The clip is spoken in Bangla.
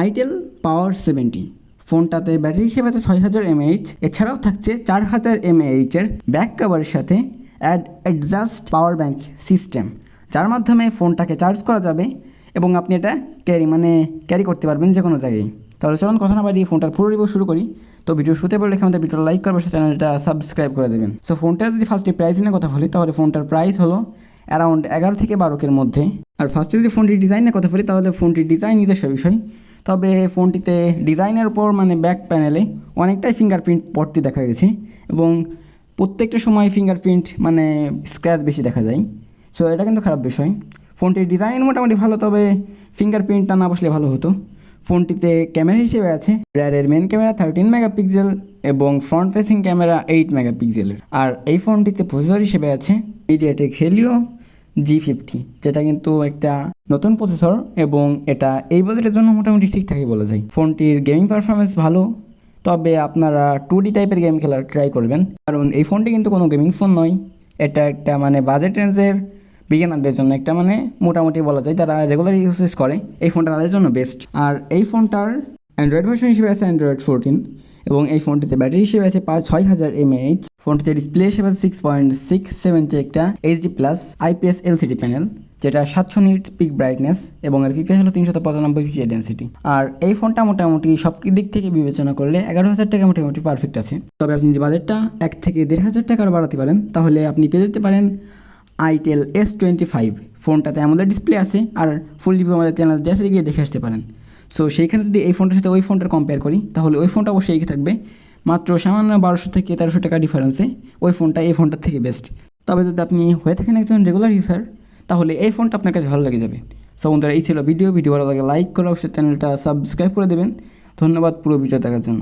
Itel power seventy. ফোনটাতে ব্যাটারি হিসেবে আছে ছয় হাজার এমএইচ, এছাড়াও থাকছে চার হাজার এমএইচের ব্যাক কাভারের সাথে add adjust power bank system যার মাধ্যমে ফোনটাকে চার্জ করা যাবে এবং আপনি এটা ক্যারি মানে ক্যারি করতে পারবেন যে কোনো জায়গায়। তাহলে চলুন কথা না বাড়িয়ে ফোনটার পুরো রিভিউ শুরু করি। তো ভিডিও শুতে পারলে আমাদের ভিডিওটা লাইক করবে সে চ্যানেলটা সাবস্ক্রাইব করে দেবেন। সো ফোনটা যদি ফার্স্টে প্রাইস নিয়ে কথা বলি, তাহলে ফোনটার প্রাইস হলো অ্যারাউন্ড এগারো থেকে বারোকের মধ্যে। আর ফার্স্টে যদি ফোনটির ডিজাইনের কথা বলি, তাহলে ফোনটির ডিজাইন নিজস্ব বিষয়। তবে ফোনটিতে ডিজাইনের উপর মানে ব্যাক প্যানেলে অনেকটাই ফিঙ্গারপ্রিন্ট পড়তে দেখা গেছে এবং প্রত্যেকটা সময় ফিঙ্গারপ্রিন্ট মানে স্ক্র্যাচ বেশি দেখা যায়। সো এটা কিন্তু খারাপ বিষয়। ফোনটির ডিজাইন মোটামুটি ভালো, তবে ফিঙ্গারপ্রিন্টটা না বসলে ভালো হতো। ফোনটিতে ক্যামেরা হিসেবে আছে। রেয়ারের মেন ক্যামেরা থার্টিন মেগাপিক্সেল এবং ফ্রন্ট ফেসিং ক্যামেরা এইট মেগাপিক্সেলের আর এই ফোনটিতে প্রসেসর হিসেবে আছে মিডিয়াটেক হেলিও জি ফিফটি যেটা কিন্তু একটা নতুন প্রসেসর এবং এটা এই বাজেটের জন্য মোটামুটি ঠিকঠাকই বলা যায়। ফোনটির গেমিং পারফরমেন্স ভালো, তবে আপনারা টু ডি টাইপের গেম খেলার ট্রাই করবেন। কারণ এই ফোনটি কিন্তু কোনো গেমিং ফোন নয়। এটা একটা মানে বাজেট রেঞ্জের বিজ্ঞানারদের জন্য একটা মানে মোটামুটি বলা যায়, তারা রেগুলার ইউজেস করে। এই ফোনটা তাদের জন্য বেস্ট আর এই ফোনটার অ্যান্ড্রয়েড ভার্সন হিসেবে আছে অ্যান্ড্রয়েড ফোরটিন এবং এই ফোনটিতে ব্যাটারি হিসেবে আছে পাঁচ, ছয় হাজার এমএএইচ ফোনটিতে ডিসপ্লে হিসেবে আছে সিক্স পয়েন্ট সিক্স সেভেন একটা HD plus IPS LCD panel যেটা সাতশো নিট পিক ব্রাইটনেস এবং এর পিপিআই হলো তিনশো পঁচানব্বই পিপিআই ডেন্সিটি আর এই ফোনটা মোটামুটি সব দিক থেকে বিবেচনা করলে এগারো হাজার টাকা মোটামুটি পারফেক্ট আছে। তবে আপনি যে বাজেটটা এক থেকে দেড় হাজার টাকার বাড়াতে পারেন, তাহলে আপনি পেয়ে যেতে পারেন আইটেল এস টোয়েন্টি ফাইভ ফোনটাতে আমাদের ডিসপ্লে আছে আর ফুল রিভিউ আমাদের চ্যানেল দেশে গিয়ে দেখে আসতে পারেন। সো সেইখানে যদি এই ফোনটার সাথে ওই ফোনটার কম্পেয়ার করি, তাহলে ওই ফোনটা অবশ্যই এগিয়ে থাকবে। মাত্র সামান্য বারোশো থেকে তেরোশো টাকা ডিফারেন্সে ওই ফোনটা এই ফোনটার থেকে বেস্ট তবে যদি আপনি হয়ে থাকেন একজন রেগুলার ইউজার তাহলে এই ফোনটা আপনার কাছে ভালো লাগে যাবে। সো বন্ধুরা, এই ছিল ভিডিও। ভিডিও ভালো লাগে লাইক করে, অবশ্যই চ্যানেলটা সাবস্ক্রাইব করে দেবেন। ধন্যবাদ পুরো ভিডিও দেখার জন্য।